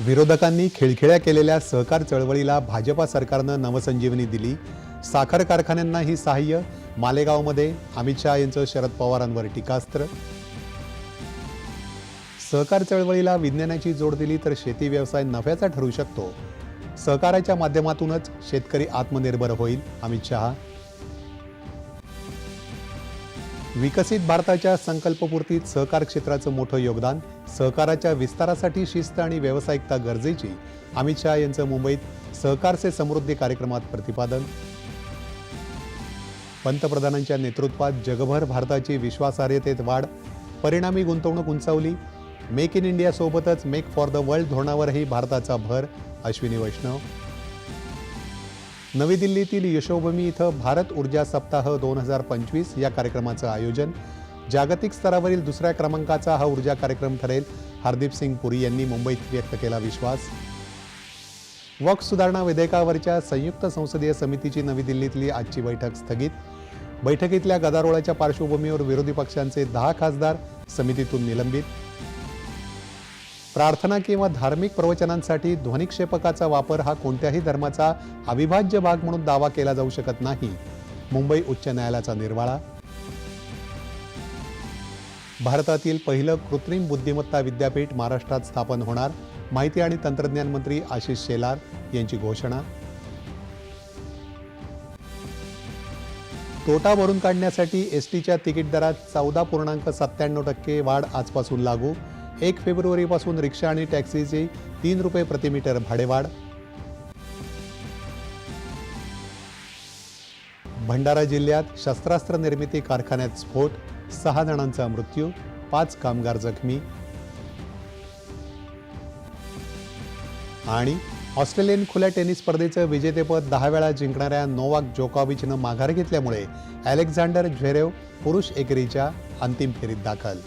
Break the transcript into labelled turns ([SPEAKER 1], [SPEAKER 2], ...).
[SPEAKER 1] विरोधकांनी खिळखिळ्या केलेल्या सहकार चळवळीला भाजपा सरकारनं नवसंजीवनी दिली. साखर कारखान्यांना ही सहाय्य. मालेगावमध्ये अमित शहा यांचं शरद पवारांवर टीकास्त्र. सहकार चळवळीला विज्ञानाची जोड दिली तर शेती व्यवसाय नफ्याचा ठरू शकतो. सहकाराच्या माध्यमातूनच शेतकरी आत्मनिर्भर होईल अमित शहा. विकसित भारताच्या संकल्पपूर्तीत सहकार क्षेत्राचं मोठं योगदान सहकाराच्या विस्तारासाठी शिस्त आणि व्यावसायिकता गरजेची अमित शहा यांचं मुंबईत सहकार से समृद्धी कार्यक्रमात प्रतिपादन. पंतप्रधानांच्या नेतृत्वात जगभर भारताची विश्वासार्हतेत वाढ परिणामी गुंतवणूक उंचावली. मेक इन इंडियासोबतच मेक फॉर द वर्ल्ड धोरणावरही भारताचा भर अश्विनी वैष्णव. नवी दिल्लीतील यशोभूमी इथं भारत ऊर्जा सप्ताह दोन हजार पंचवीस या कार्यक्रमाचं आयोजन. जागतिक स्तरावरील दुसऱ्या क्रमांकाचा हा ऊर्जा कार्यक्रम ठरेल हरदीप सिंग पुरी यांनी मुंबईत व्यक्त केला विश्वास. वक्फ सुधारणा विधेयकावरच्या संयुक्त संसदीय समितीची नवी दिल्लीतली आजची बैठक स्थगित. बैठकीतल्या गदारोळाच्या पार्श्वभूमीवर विरोधी पक्षांचे दहा खासदार समितीतून निलंबित. प्रार्थना किंवा धार्मिक प्रवचनांसाठी ध्वनिक्षेपकाचा वापर हा कोणत्याही धर्माचा अविभाज्य भाग म्हणून दावा केला जाऊ शकत नाही. मुंबई उच्च न्यायालयाचा निर्वाळा. भारतातील पहिलं कृत्रिम बुद्धिमत्ता विद्यापीठ महाराष्ट्रात स्थापन होणार माहिती आणि तंत्रज्ञान मंत्री आशिष शेलार यांची घोषणा. तोटा भरून काढण्यासाठी एस टीच्या तिकीट दरात चौदा पूर्णांक सत्त्याण्णव टक्के वाढ आजपासून लागू. एक फेब्रुवारीपासून रिक्षा आणि टॅक्सीची तीन रुपये प्रतिमीटर भाडेवाढ. भंडारा जिल्ह्यात शस्त्रास्त्र निर्मिती कारखान्यात स्फोट सहा जणांचा मृत्यू पाच कामगार जखमी. आणि ऑस्ट्रेलियन खुल्या टेनिस स्पर्धेचं विजेतेपद दहा वेळा जिंकणाऱ्या नोवाक जोकॉविचनं माघार घेतल्यामुळे अलेक्झांडर झ्वेरेव पुरुष एकेरीच्या अंतिम फेरीत दाखल.